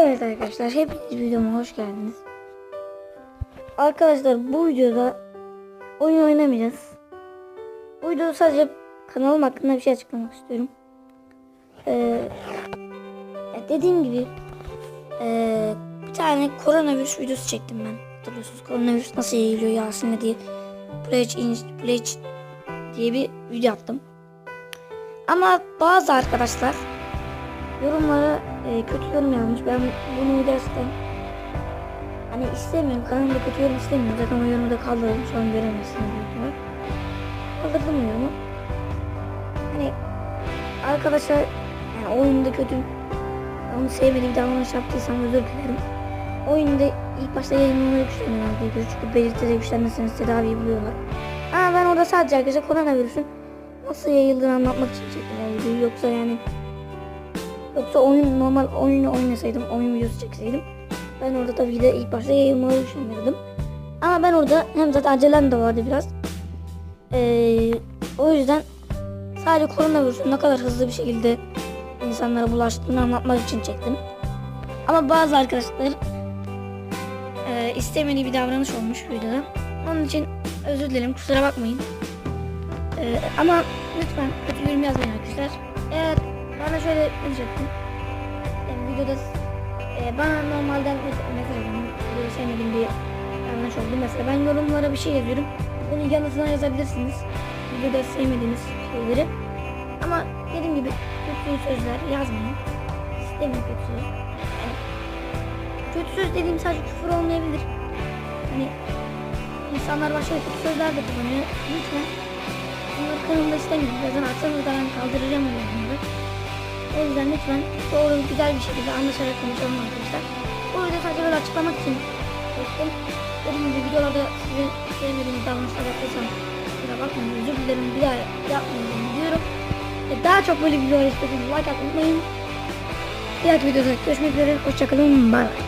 Evet arkadaşlar hepiniz videoma hoş geldiniz. Arkadaşlar bu videoda oyun oynamayacağız. Bu videoda sadece kanalım hakkında bir şey açıklamak istiyorum. Ee, dediğim gibi ee, bir tane koronavirüs videosu çektim ben. Hatırlıyorsunuz koronavirüs nasıl yayılıyor Yasin'le diye Pledge, in- diye bir video attım. Ama bazı arkadaşlar yorumlara e, kötü yorum yazmış. Ben bunu gerçekten hani istemiyorum. Kanalımda kötü yorum istemiyorum. Zaten o yorumu da kaldırdım. Şu an göremezsiniz büyük ihtimal. Kaldırdım yorumu. Hani arkadaşlar yani oyunda kötü onu sevmediğim davranış yaptıysam özür dilerim. Oyunda ilk başta yayınlanmayı güçleniyorlar diye çünkü belirtileri güçlenmeseniz tedaviyi buluyorlar. Ama ben orada sadece arkadaşlar koronavirüsün nasıl yayıldığını anlatmak için çektim videoyu. Yoksa yani Yoksa oyun normal oyunu oynasaydım, oyun videosu çekseydim ben orada tabii de ilk başta yayılmayı düşünmüyordum. Ama ben orada hem zaten acelem de vardı biraz. Ee, o yüzden sadece koronavirüsün ne kadar hızlı bir şekilde insanlara bulaştığını anlatmak için çektim. Ama bazı arkadaşlar e, istemediği bir davranış olmuş videoda. Onun için özür dilerim kusura bakmayın. Ee, ama lütfen kötü yorum yazmayın şöyle diyecektim. E, videoda e, bana normalde mes- mesaj atın. Videoda sevmediğim bir yanlış oldu. Mesela ben yorumlara bir şey yazıyorum. Bunun yanısına yazabilirsiniz. Videoda sevmediğiniz şeyleri. Ama dediğim gibi kötü sözler yazmayın. İstemiyorum kötü söz. Yani, kötü söz dediğim sadece küfür olmayabilir. Hani insanlar başka kötü sözler de kullanıyor. Lütfen bunları kanalımda istemiyorum. Zaten atsanız da ben kaldıracağım o yorumları. O yüzden lütfen doğru güzel bir şekilde anlaşarak konuşalım arkadaşlar. Bu videoyu sadece böyle açıklamak için çektim. Dediğim gibi videolarda size sevmediğiniz davranışlar yaptıysam kusura bakmayın özür dilerim bir daha yapmayacağım diyorum. Ve daha çok böyle videolar istiyorsanız like atmayı unutmayın. Dahaki videoda görüşmek üzere. Hoşçakalın. Bay bay.